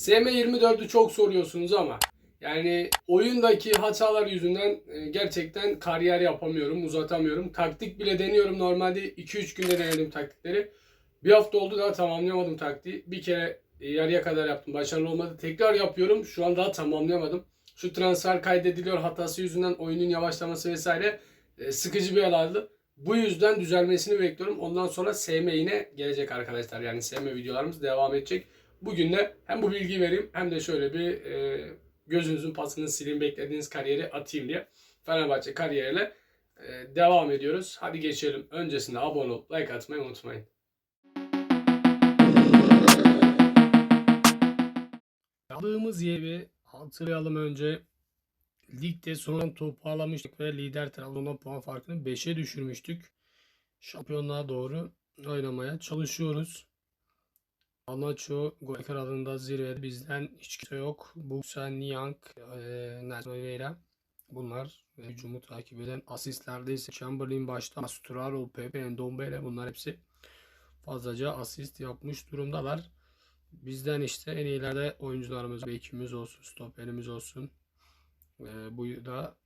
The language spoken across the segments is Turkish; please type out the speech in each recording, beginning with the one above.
SM24'ü çok soruyorsunuz ama yani oyundaki hatalar yüzünden e, gerçekten kariyer yapamıyorum, uzatamıyorum. Taktik bile deniyorum. Normalde 2-3 günde denedim taktikleri. Bir hafta oldu daha tamamlayamadım taktiği. Bir kere e, yarıya kadar yaptım. Başarılı olmadı. Tekrar yapıyorum. Şu an daha tamamlayamadım. Şu transfer kaydediliyor hatası yüzünden oyunun yavaşlaması vesaire e, sıkıcı bir alandı. Bu yüzden düzelmesini bekliyorum. Ondan sonra SM yine gelecek arkadaşlar. Yani SM videolarımız devam edecek. Bugün de hem bu bilgiyi vereyim hem de şöyle bir e, gözünüzün pasını sileyim beklediğiniz kariyeri atayım diye. Fenerbahçe kariyeriyle e, devam ediyoruz. Hadi geçelim. Öncesinde abone olup like atmayı unutmayın. Aldığımız yeri hatırlayalım önce. Ligde sonradan toparlamıştık ve lider Trabzon'dan puan farkını 5'e düşürmüştük. Şampiyonluğa doğru oynamaya çalışıyoruz. Anaço gol kralında zirvede bizden hiç kimse yok. Buksa, Niang, e, Nelson Oliveira bunlar hücumu takip eden asistlerde ise Chamberlain başta Masturaro, Pepe, Ndombele bunlar hepsi fazlaca asist yapmış durumdalar. Bizden işte en iyilerde oyuncularımız, bekimiz olsun, stoperimiz olsun. E, bu da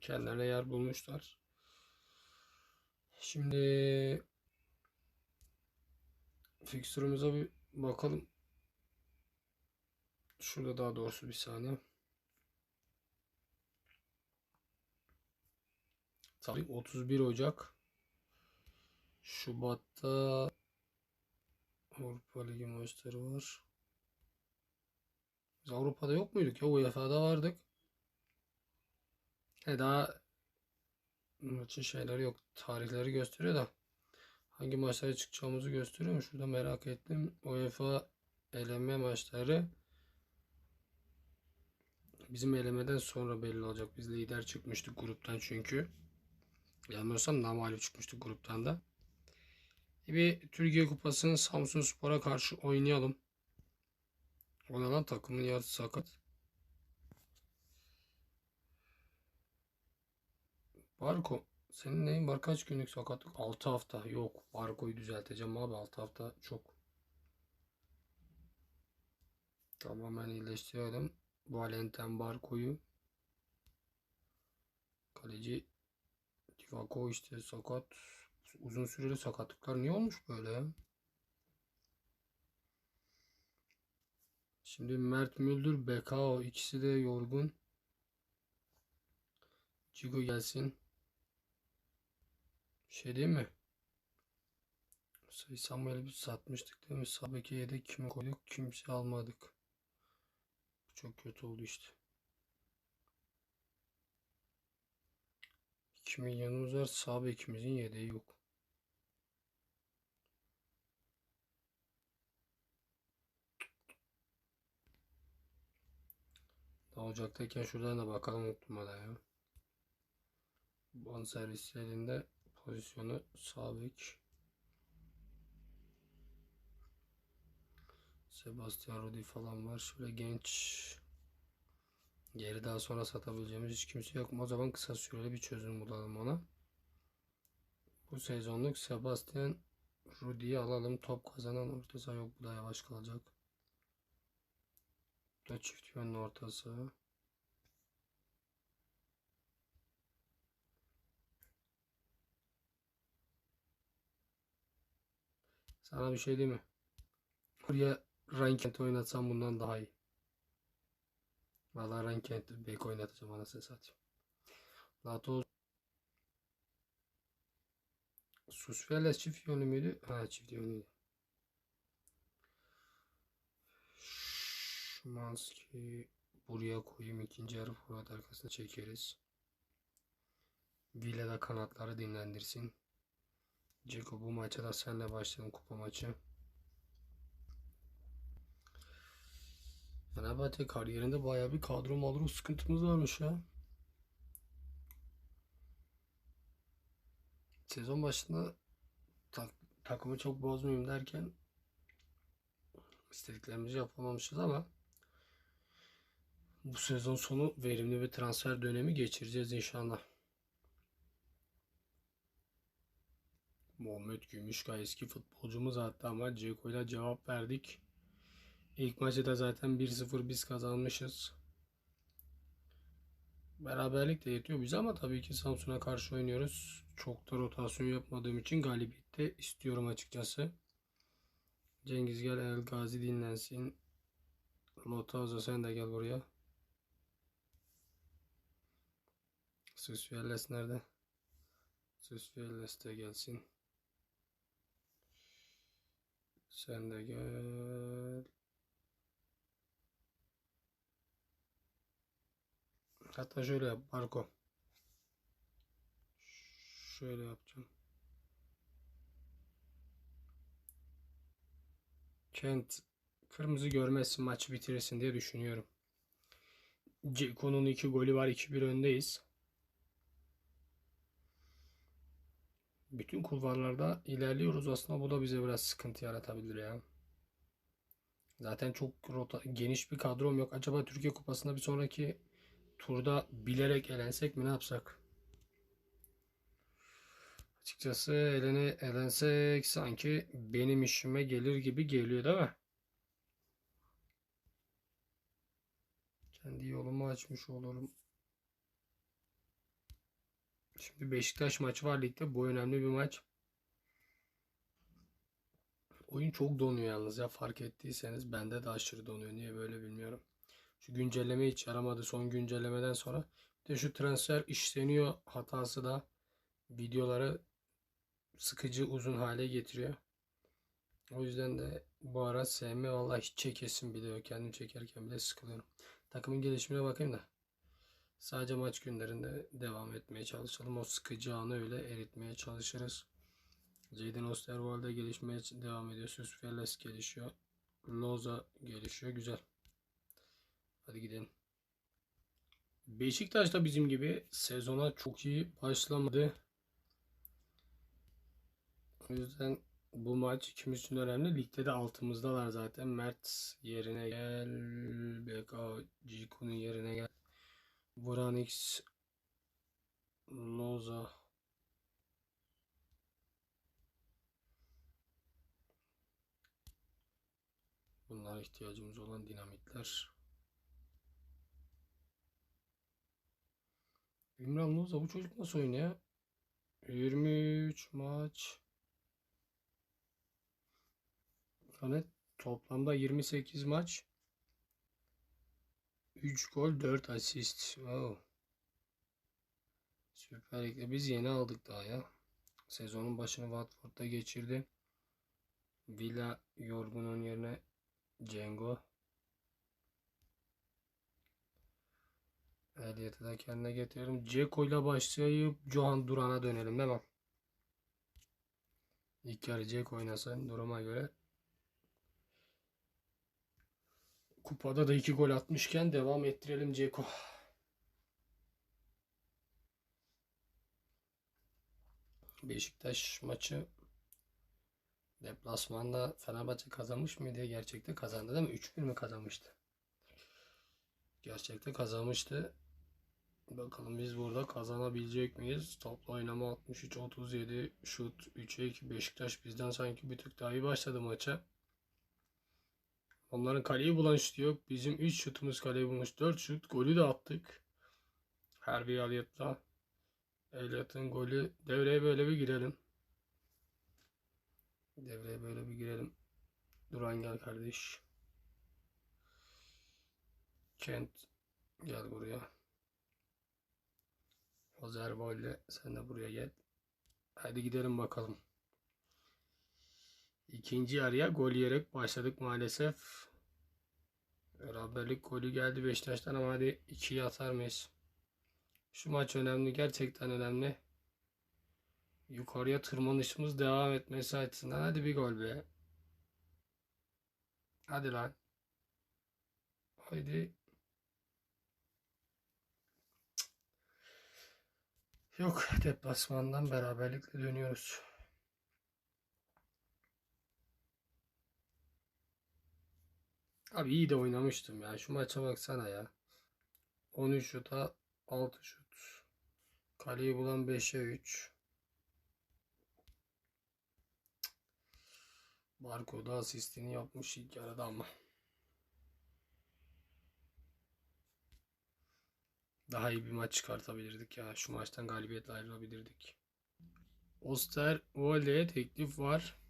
kendilerine yer bulmuşlar. Şimdi fikstürümüze bir bakalım. Şurada daha doğrusu bir saniye. Tarih 31 Ocak. Şubat'ta Avrupa Ligi maçları var. Biz Avrupa'da yok muyduk ya? UEFA'da vardık. He daha maçın şeyleri yok. Tarihleri gösteriyor da hangi maçlara çıkacağımızı gösteriyor mu? Şurada merak ettim. UEFA eleme maçları bizim elemeden sonra belli olacak. Biz lider çıkmıştık gruptan çünkü. Yanılmıyorsam namalip çıkmıştık gruptan da. Bir Türkiye Kupası'nın Samsun Spor'a karşı oynayalım. Oynanan takımın yarısı sakat. Barko. Senin neyin var? Kaç günlük sakatlık? 6 hafta. Yok. Barko'yu düzelteceğim abi. 6 hafta çok. Tamamen iyileştirelim. Valentin Barko'yu. Kaleci Divako işte sakat. Uzun süreli sakatlıklar niye olmuş böyle? Şimdi Mert Müldür, Bekao ikisi de yorgun. Cigo gelsin. Şey değil mi? Sayı Samuel'i biz satmıştık değil mi? Sabek'e yedek kimi koyduk? Kimse almadık. Çok kötü oldu işte. 2 milyonumuz var. Sağ bekimizin yedeği yok. Daha Ocak'tayken şuradan da bakalım unuttum hala ya. Bonservislerinde pozisyonu sağ. Sebastian Rudi falan var. Şöyle genç geri daha sonra satabileceğimiz hiç kimse yok? O zaman kısa süreli bir çözüm bulalım ona. Bu sezonluk Sebastian Rudi'yi alalım. Top kazanan orta yok. Bu da yavaş kalacak. Bu da çift yönlü orta. Sana bir şey diyeyim mi? Buraya Rankent oynatsam bundan daha iyi. Valla Rankent bek oynatacağım anasını satayım. Lato Susveles çift yönlü müydü? Ha çift yönlüydü. Şimanski buraya koyayım ikinci yarı forvet arkasına çekeriz. Villa da kanatları dinlendirsin. Ceko bu maça da senle başlayalım kupa maçı. Fenerbahçe kariyerinde bayağı bir kadro madro sıkıntımız varmış ya. Sezon başında tak, takımı çok bozmayayım derken istediklerimizi yapamamışız ama bu sezon sonu verimli bir transfer dönemi geçireceğiz inşallah. Muhammed Gümüşkay eski futbolcumuz hatta ama Ceko'yla cevap verdik. İlk maçı da zaten 1-0 biz kazanmışız. Beraberlik de yetiyor bize ama tabii ki Samsun'a karşı oynuyoruz. Çok da rotasyon yapmadığım için galibiyette istiyorum açıkçası. Cengiz gel El Gazi dinlensin. Lotazo sen de gel buraya. Süsfiyelles nerede? Süsfiyelles de gelsin. Sen de gel. Hatta şöyle yap Marco. Şöyle yapacağım. Kent kırmızı görmezsin maçı bitirirsin diye düşünüyorum. Ceko'nun iki golü var 2-1 öndeyiz. Bütün kulvarlarda ilerliyoruz aslında bu da bize biraz sıkıntı yaratabilir ya. Zaten çok rota, geniş bir kadrom yok. Acaba Türkiye Kupası'nda bir sonraki turda bilerek elensek mi ne yapsak? Açıkçası elene, elensek sanki benim işime gelir gibi geliyor değil mi? Kendi yolumu açmış olurum. Şimdi Beşiktaş maçı var ligde. Bu önemli bir maç. Oyun çok donuyor yalnız ya fark ettiyseniz bende de aşırı donuyor. Niye böyle bilmiyorum. Şu güncelleme hiç yaramadı son güncellemeden sonra. Bir de şu transfer işleniyor hatası da videoları sıkıcı uzun hale getiriyor. O yüzden de bu ara sevme vallahi hiç çekesim bile. Kendim çekerken bile sıkılıyorum. Takımın gelişimine bakayım da. Sadece maç günlerinde devam etmeye çalışalım. O sıkıcı anı öyle eritmeye çalışırız. Jadon Osterwolde gelişmeye devam ediyor. Süsfeles gelişiyor. Loza gelişiyor. Güzel. Hadi gidelim. Beşiktaş da bizim gibi sezona çok iyi başlamadı. O yüzden bu maç ikimiz için önemli. Ligde de altımızdalar zaten. Mert yerine gel. Beka Ciku'nun yerine gel. Vuranix Loza Bunlar ihtiyacımız olan dinamitler. İmran Loza bu çocuk nasıl oynuyor? 23 maç. Yani toplamda 28 maç. 3 gol 4 asist. Wow. Süper Lig'de biz yeni aldık daha ya. Sezonun başını Watford'da geçirdi. Villa Yorgun'un yerine Cengo. Elliot'ı da kendine getiriyorum. Ceko ile başlayıp Johan Duran'a dönelim değil mi? İlk yarı Ceko oynasın duruma göre. Kupada da iki gol atmışken devam ettirelim Ceko. Beşiktaş maçı deplasmanda Fenerbahçe kazanmış mıydı? Gerçekte kazandı değil mi? 3-1 mi kazanmıştı? Gerçekte kazanmıştı. Bakalım biz burada kazanabilecek miyiz? Toplu oynama 63-37, şut 3'e 2. Beşiktaş bizden sanki bir tık daha iyi başladı maça. Onların kaleyi bulan şutu yok. Bizim 3 şutumuz kaleyi bulmuş. 4 şut. Golü de attık. Harbi Elliot'la. Elliot'ın golü. Devreye böyle bir girelim. Devreye böyle bir girelim. Duran gel kardeş. Kent gel buraya. Ozerboy'le sen de buraya gel. Hadi gidelim bakalım. İkinci yarıya gol yiyerek başladık maalesef. Beraberlik golü geldi Beşiktaş'tan ama hadi 2'yi atar mıyız? Şu maç önemli. Gerçekten önemli. Yukarıya tırmanışımız devam etmesi açısından. Hadi bir gol be. Hadi lan. Haydi. Yok deplasmandan beraberlikle dönüyoruz. Abi iyi de oynamıştım ya. Şu maça baksana ya. 13 şuta 6 şut. Kaleyi bulan 5'e 3. Barco da asistini yapmış ilk yarıda ama. Daha iyi bir maç çıkartabilirdik ya. Şu maçtan galibiyetle ayrılabilirdik. Oster Vole'ye teklif var.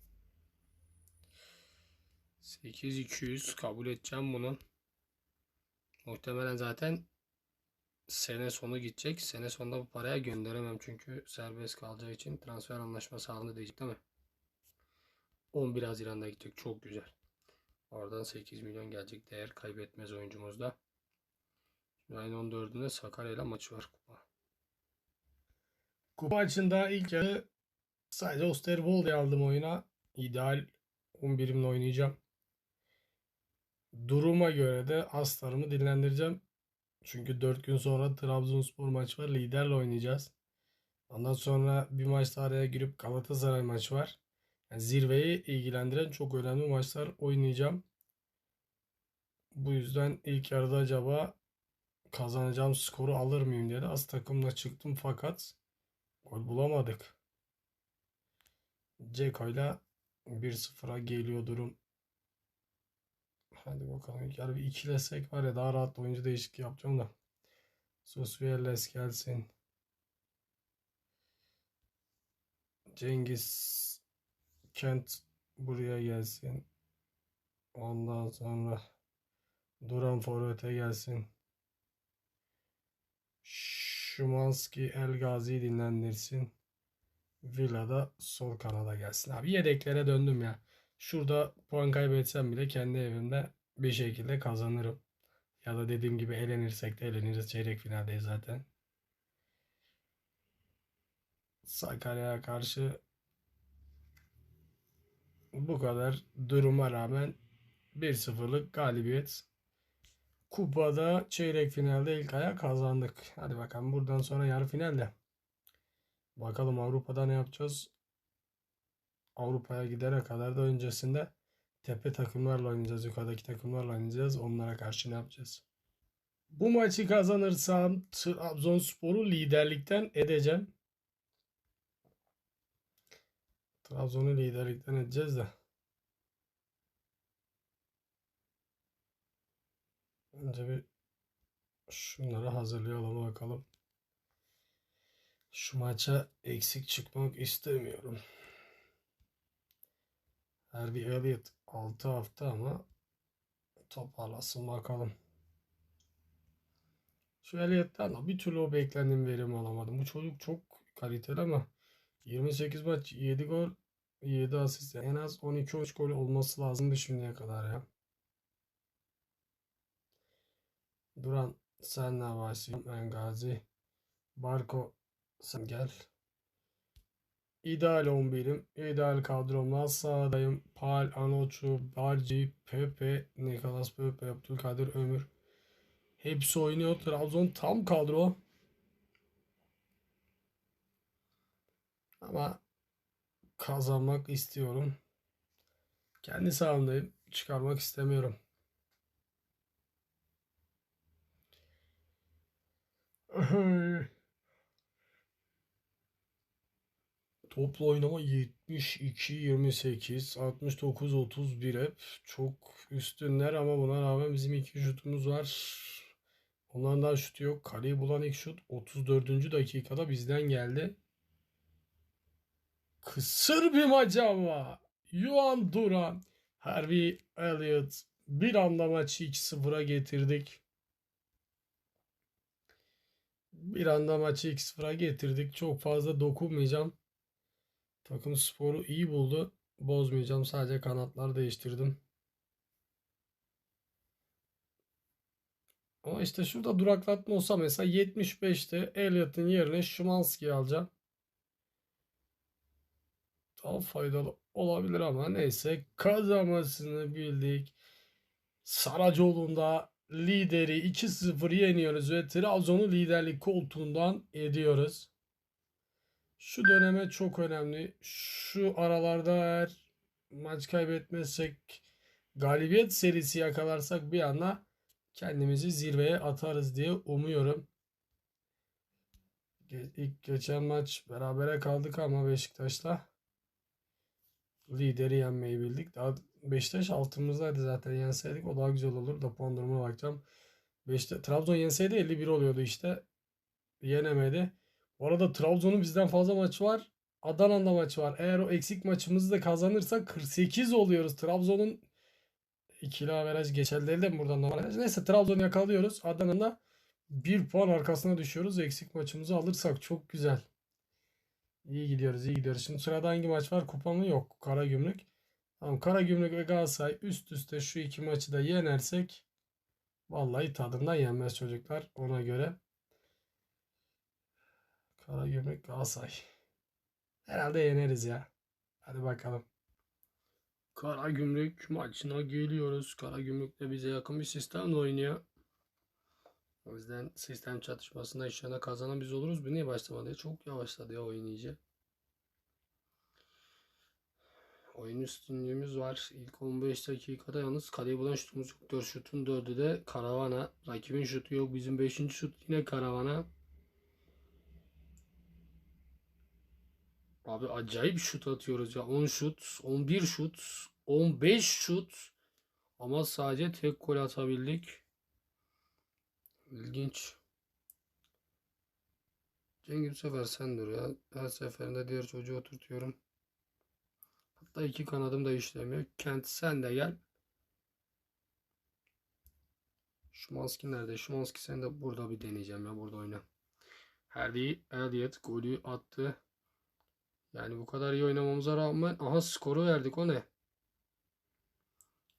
8200 kabul edeceğim bunu. Muhtemelen zaten sene sonu gidecek. Sene sonunda bu paraya gönderemem çünkü serbest kalacağı için transfer anlaşması halinde diyecek değil mi? 11 Haziran'da gidecek. Çok güzel. Oradan 8 milyon gelecek. Değer kaybetmez oyuncumuzda. Şimdi ayın 14'ünde Sakarya ile maçı var kupa. Kupa maçında ilk yarı sadece Osterwolde aldım oyuna. İdeal 11'imle oynayacağım. Duruma göre de aslarımı dinlendireceğim. Çünkü 4 gün sonra Trabzonspor maçı var. Liderle oynayacağız. Ondan sonra bir maç araya girip Galatasaray maçı var. Yani zirveyi ilgilendiren çok önemli maçlar oynayacağım. Bu yüzden ilk yarıda acaba kazanacağım skoru alır mıyım diye de az takımla çıktım fakat gol bulamadık. Ceko'yla 1-0'a geliyor durum. Hadi bakalım. Yarı bir ikilesek var ya daha rahat oyuncu değişikliği yapacağım da. Susvierles gelsin. Cengiz Kent buraya gelsin. Ondan sonra Duran Forvet'e gelsin. Şimanski El Gazi dinlendirsin. Villa'da sol kanada gelsin. Abi yedeklere döndüm ya. Şurada puan kaybetsem bile kendi evimde bir şekilde kazanırım. Ya da dediğim gibi elenirsek de eleniriz. Çeyrek finaldeyiz zaten. Sakarya'ya karşı bu kadar duruma rağmen 1-0'lık galibiyet. Kupada çeyrek finalde ilk aya kazandık. Hadi bakalım buradan sonra yarı finalde. Bakalım Avrupa'da ne yapacağız? Avrupa'ya gidene kadar da öncesinde tepe takımlarla oynayacağız. Yukarıdaki takımlarla oynayacağız. Onlara karşı ne yapacağız? Bu maçı kazanırsam Trabzonspor'u liderlikten edeceğim. Trabzon'u liderlikten edeceğiz de. Önce bir şunları hazırlayalım bakalım. Şu maça eksik çıkmak istemiyorum. Her bir Elliot 6 hafta ama toparlasın bakalım. Şu Elliot'tan da bir türlü o beklendiğim verimi alamadım. Bu çocuk çok kaliteli ama 28 maç 7 gol 7 asist en az 12-13 gol olması lazımdı şimdiye kadar ya. Duran senle başlayayım. Engazi. Barko sen gel. İdeal 11'im. İdeal kadromla sağdayım. Pal, Anoçu, Barci, Pepe, Nicolas Pepe, Abdülkadir Ömür. Hepsi oynuyor. Trabzon tam kadro. Ama kazanmak istiyorum. Kendi sahamdayım. Çıkarmak istemiyorum. Toplu oynama 72 28 69 31 hep çok üstünler ama buna rağmen bizim iki şutumuz var. Onların daha şutu yok. Kaleyi bulan ilk şut 34. dakikada bizden geldi. Kısır bir maç ama. Yuan Duran, Harvey Elliott bir anda maçı 2-0'a getirdik. Bir anda maçı 2-0'a getirdik. Çok fazla dokunmayacağım. Takım sporu iyi buldu. Bozmayacağım. Sadece kanatlar değiştirdim. Ama işte şurada duraklatma olsa mesela 75'te Elliott'ın yerine Szymanski'yi alacağım. Daha faydalı olabilir ama neyse kazanmasını bildik. Saracoğlu'nda lideri 2-0 yeniyoruz ve Trabzon'u liderlik koltuğundan ediyoruz. Şu döneme çok önemli. Şu aralarda eğer maç kaybetmezsek galibiyet serisi yakalarsak bir anda kendimizi zirveye atarız diye umuyorum. İlk geçen maç berabere kaldık ama Beşiktaş'la lideri yenmeyi bildik. Daha Beşiktaş altımızdaydı zaten yenseydik o daha güzel olur da puan durumuna bakacağım. Beşiktaş, Trabzon yenseydi 51 oluyordu işte. yenemedi. Bu arada Trabzon'un bizden fazla maçı var. Adana'nın da maçı var. Eğer o eksik maçımızı da kazanırsak 48 oluyoruz. Trabzon'un ikili averaj geçerli değil de buradan normal? Neyse Trabzon'u yakalıyoruz. Adana'nın da 1 puan arkasına düşüyoruz. Eksik maçımızı alırsak çok güzel. İyi gidiyoruz, iyi gidiyoruz. Şimdi sırada hangi maç var? Kupa mı? Yok. Karagümrük. Tamam Karagümrük ve Galatasaray üst üste şu iki maçı da yenersek vallahi tadından yenmez çocuklar ona göre. Karagümrük Galatasaray. Herhalde yeneriz ya. Hadi bakalım. Karagümrük maçına geliyoruz. Karagümrük de bize yakın bir sistemle oynuyor. O yüzden sistem çatışmasında inşallah kazanan biz oluruz. Bu niye başlamadı? Çok yavaşladı ya oyun. Oyun üstünlüğümüz var. İlk 15 dakikada yalnız kaleyi bulan şutumuz yok. 4 şutun 4'ü de karavana. Rakibin şutu yok. Bizim 5. şut yine karavana. Abi acayip şut atıyoruz ya. 10 şut, 11 şut, 15 şut. Ama sadece tek gol atabildik. İlginç. Cengiz bu sefer sen dur ya. Her seferinde diğer çocuğu oturtuyorum. Hatta iki kanadım da işlemiyor. Kent sen de gel. Şumanski nerede? Şumanski sen de burada bir deneyeceğim ya. Burada oyna. Harvey Elliott golü attı. Yani bu kadar iyi oynamamıza rağmen aha skoru verdik o ne?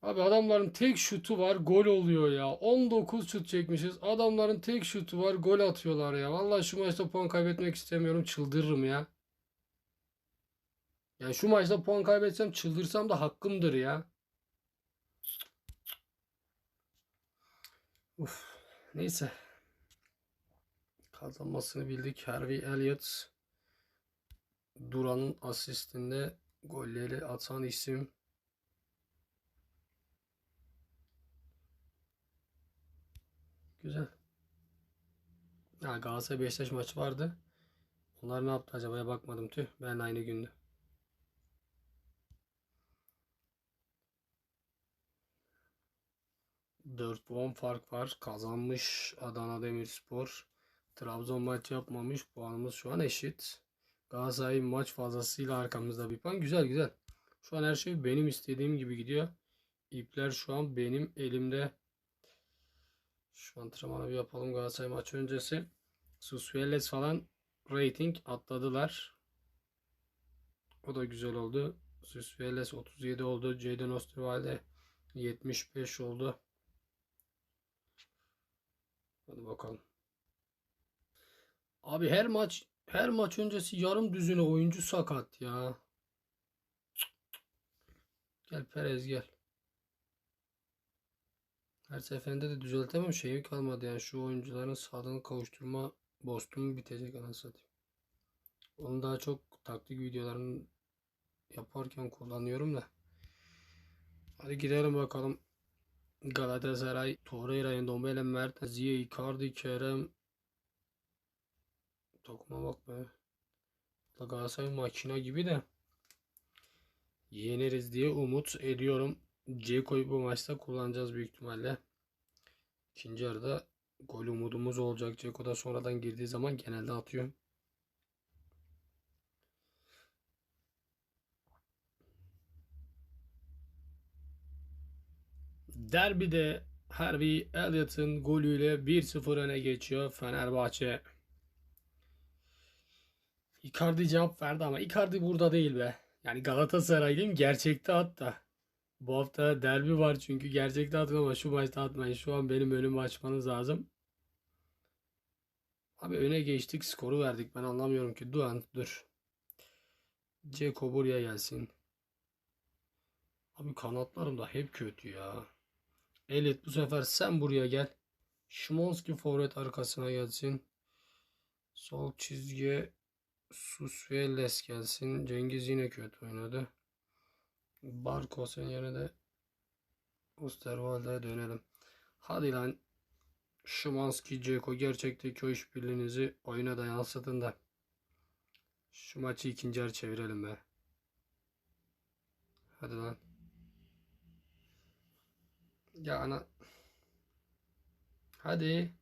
Abi adamların tek şutu var gol oluyor ya. 19 şut çekmişiz. Adamların tek şutu var gol atıyorlar ya. Vallahi şu maçta puan kaybetmek istemiyorum. Çıldırırım ya. Yani şu maçta puan kaybetsem çıldırsam da hakkımdır ya. Uf. Neyse. Kazanmasını bildik. Harvey Elliott Duran'ın asistinde golleri atan isim. Güzel. Ha, Galatasaray Beşiktaş maçı vardı. Onlar ne yaptı acaba bakmadım tüh. Ben aynı günde. Dört puan fark var. Kazanmış Adana Demirspor. Trabzon maç yapmamış. Puanımız şu an eşit. Galatasaray maç fazlasıyla arkamızda bir puan. Güzel güzel. Şu an her şey benim istediğim gibi gidiyor. İpler şu an benim elimde. Şu antrenmanı bir yapalım Galatasaray maçı öncesi. Susueles falan rating atladılar. O da güzel oldu. Susueles 37 oldu. Jadon Osterwalde 75 oldu. Hadi bakalım. Abi her maç her maç öncesi yarım düzine oyuncu sakat ya. Gel Perez gel. Her seferinde de düzeltemem şeyi kalmadı yani şu oyuncuların sağlığını kavuşturma bostumu bitecek anasını. Onu daha çok taktik videolarını yaparken kullanıyorum da. Hadi gidelim bakalım. Galatasaray, Torreira, Ndombele, Mertens, Ziye, Icardi, Kerem. Takıma bak be. Galatasaray makina gibi de. Yeneriz diye umut ediyorum. Ceko'yu bu maçta kullanacağız büyük ihtimalle. İkinci yarıda gol umudumuz olacak. Ceko da sonradan girdiği zaman genelde atıyor. Derbide Harvey Elliott'ın golüyle 1-0 öne geçiyor Fenerbahçe. Icardi cevap verdi ama Icardi burada değil be. Yani Galatasaraylıyım gerçekte hatta. Bu hafta derbi var çünkü gerçekte atın ama şu maçta atmayın. Şu an benim önümü açmanız lazım. Abi öne geçtik skoru verdik. Ben anlamıyorum ki. Duan dur. Ceko buraya gelsin. Abi kanatlarım da hep kötü ya. Elit bu sefer sen buraya gel. Şimanski forvet arkasına gelsin. Sol çizgiye Susveles gelsin. Cengiz yine kötü oynadı. Barkos'un yerine de Osterwalde'ye dönelim. Hadi lan. Şimanski, Ceko gerçekteki o işbirliğinizi oyuna da yansıtın da. Şu maçı ikinci yarı çevirelim be. Hadi lan. Ya ana. Hadi.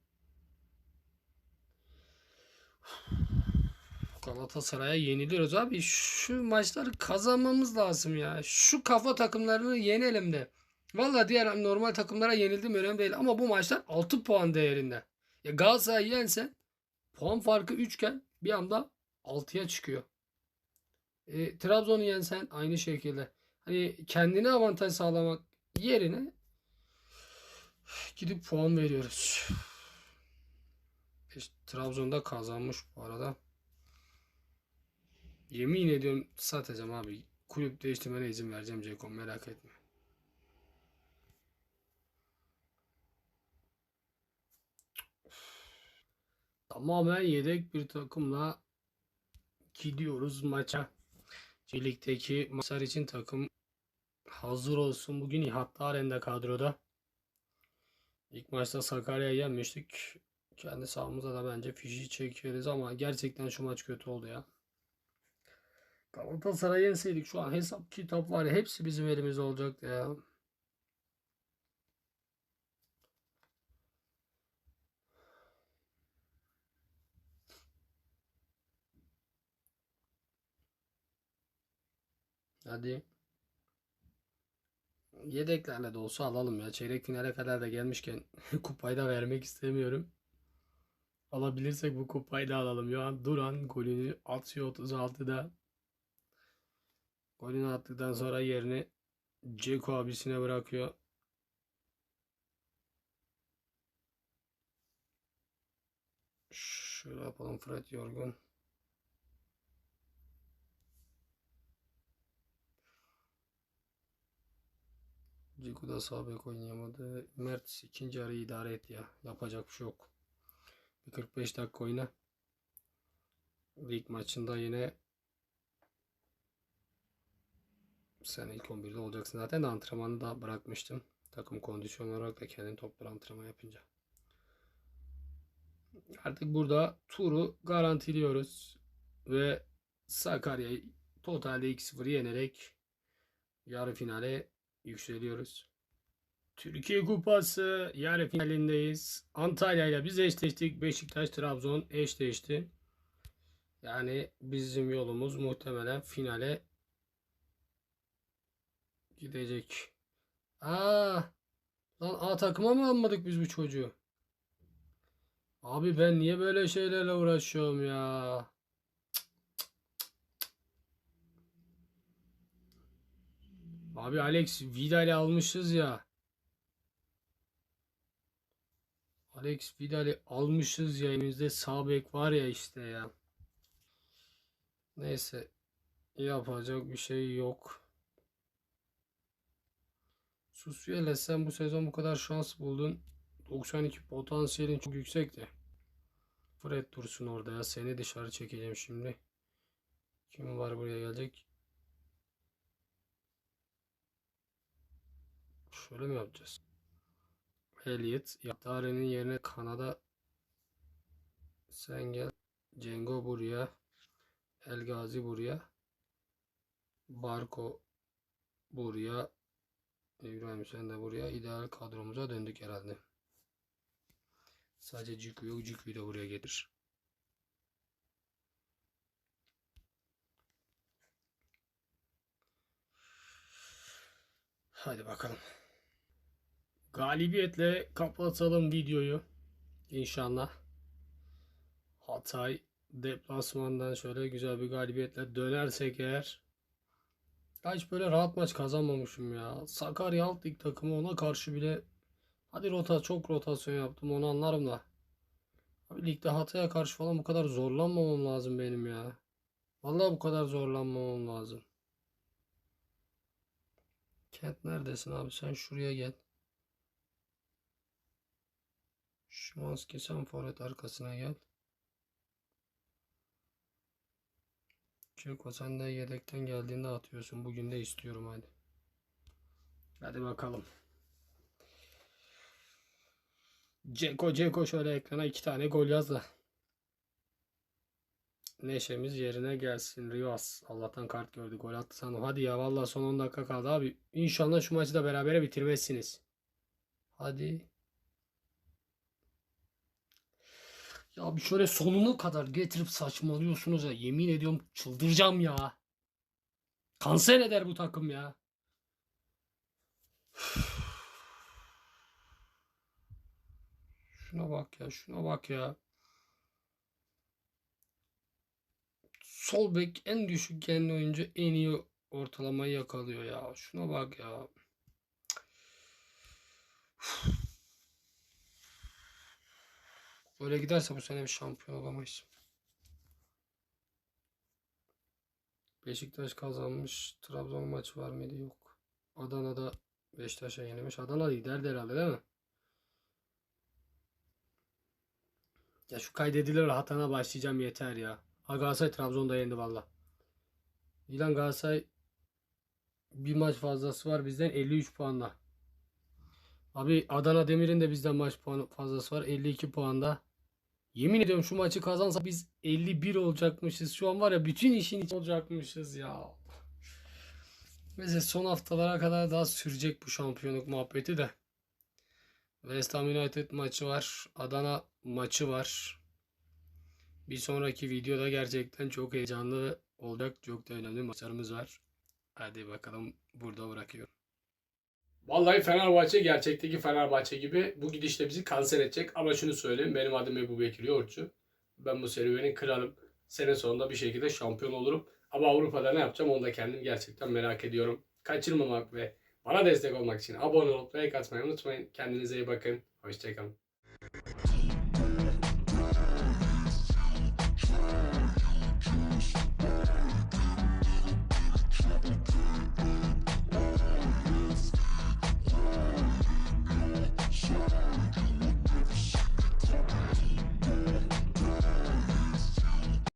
Galatasaray'a yeniliyoruz abi. Şu maçları kazanmamız lazım ya. Şu kafa takımlarını yenelim de. Valla diğer normal takımlara yenildim önemli değil. Ama bu maçlar 6 puan değerinde. Ya Galatasaray yensen puan farkı 3 iken bir anda 6'ya çıkıyor. E, Trabzon'u yensen aynı şekilde. Hani kendine avantaj sağlamak yerine gidip puan veriyoruz. İşte Trabzon'da kazanmış bu arada. Yemin ediyorum satacağım abi. Kulüp değiştirmene izin vereceğim Ceko merak etme. Tamamen yedek bir takımla gidiyoruz maça. Ligdeki maçlar için takım hazır olsun. Bugün İhattaren kadroda. İlk maçta Sakarya'yı yenmiştik. Kendi sahamıza da bence fişi çekiyoruz ama gerçekten şu maç kötü oldu ya. Galatasaray'ı yenseydik şu an hesap kitap var ya hepsi bizim elimizde olacaktı ya. Hadi. Yedeklerle de olsa alalım ya. Çeyrek finale kadar da gelmişken kupayı da vermek istemiyorum. Alabilirsek bu kupayı da alalım. Ya Duran golünü atıyor 36'da. Golünü attıktan sonra yerini Ceko abisine bırakıyor. Şöyle yapalım Fred yorgun. Ciku da sağ bek oynayamadı. Mert ikinci arayı idare et ya. Yapacak bir şey yok. Bir 45 dakika oyna. Lig maçında yine sen ilk 11'de olacaksın. Zaten de antrenmanı da bırakmıştım. Takım kondisyon olarak da kendin toplar antrenman yapınca. Artık burada turu garantiliyoruz. Ve Sakarya'yı totalde 2-0 yenerek yarı finale yükseliyoruz. Türkiye Kupası yarı finalindeyiz. Antalya ile biz eşleştik. Beşiktaş Trabzon eşleşti. Yani bizim yolumuz muhtemelen finale gidecek. Aa, lan A takıma mı almadık biz bu çocuğu? Abi ben niye böyle şeylerle uğraşıyorum ya? Abi Alex Vidal'i almışız ya. Alex Vidal'i almışız ya elimizde sağ bek var ya işte ya. Neyse yapacak bir şey yok. Susuyeles sen bu sezon bu kadar şans buldun. 92 potansiyelin çok yüksekti. Fred dursun orada ya. Seni dışarı çekeceğim şimdi. Kim var buraya gelecek? Şöyle mi yapacağız? Elliot. Yatare'nin yerine Kanada sen gel. Cengo buraya. El Gazi buraya. Barko buraya. İbrahim sen de buraya. İdeal kadromuza döndük herhalde. Sadece Ciku yok. Ciku'yu da buraya getir. Hadi bakalım. Galibiyetle kapatalım videoyu. İnşallah. Hatay deplasmandan şöyle güzel bir galibiyetle dönersek eğer. Ya hiç böyle rahat maç kazanmamışım ya. Sakarya alt lig takımı ona karşı bile hadi rota çok rotasyon yaptım onu anlarım da. Abi ligde Hatay'a karşı falan bu kadar zorlanmamam lazım benim ya. Vallahi bu kadar zorlanmamam lazım. Kent neredesin abi? Sen şuraya gel. Şimanski sen forvet arkasına gel. Çeko sen de yedekten geldiğinde atıyorsun. Bugün de istiyorum hadi. Hadi bakalım. Ceko Ceko şöyle ekrana iki tane gol yaz da. Neşemiz yerine gelsin. Rivas. Allah'tan kart gördü. Gol attı sandım. Hadi ya vallahi son 10 dakika kaldı abi. İnşallah şu maçı da berabere bitirmezsiniz. Hadi. Ya bir şöyle sonuna kadar getirip saçmalıyorsunuz ya. Yemin ediyorum çıldıracağım ya. Kanser eder bu takım ya. Şuna bak ya, şuna bak ya. Sol bek en düşük genli oyuncu en iyi ortalamayı yakalıyor ya. Şuna bak ya. Böyle giderse bu sene bir şampiyon olamayız. Beşiktaş kazanmış. Trabzon maçı var mıydı? Yok. Adana'da Beşiktaş'a yenilmiş. Adana liderdi herhalde değil mi? Ya şu kaydedilir rahatına başlayacağım yeter ya. Ha Galatasaray Trabzon'da yendi valla. İlan Galatasaray bir maç fazlası var bizden 53 puanla. Abi Adana Demir'in de bizden maç puanı fazlası var 52 puanda. Yemin ediyorum şu maçı kazansa biz 51 olacakmışız. Şu an var ya bütün işin içi olacakmışız ya. Mesela son haftalara kadar daha sürecek bu şampiyonluk muhabbeti de. West Ham United maçı var. Adana maçı var. Bir sonraki videoda gerçekten çok heyecanlı olacak. Çok da önemli maçlarımız var. Hadi bakalım burada bırakıyorum. Vallahi Fenerbahçe gerçekteki Fenerbahçe gibi bu gidişle bizi kanser edecek. Ama şunu söyleyeyim benim adım Ebu Bekir Yoğurtçu. Ben bu serüvenin kralım. Sene sonunda bir şekilde şampiyon olurum. Ama Avrupa'da ne yapacağım onu da kendim gerçekten merak ediyorum. Kaçırmamak ve bana destek olmak için abone olup like atmayı unutmayın. Kendinize iyi bakın. Hoşçakalın.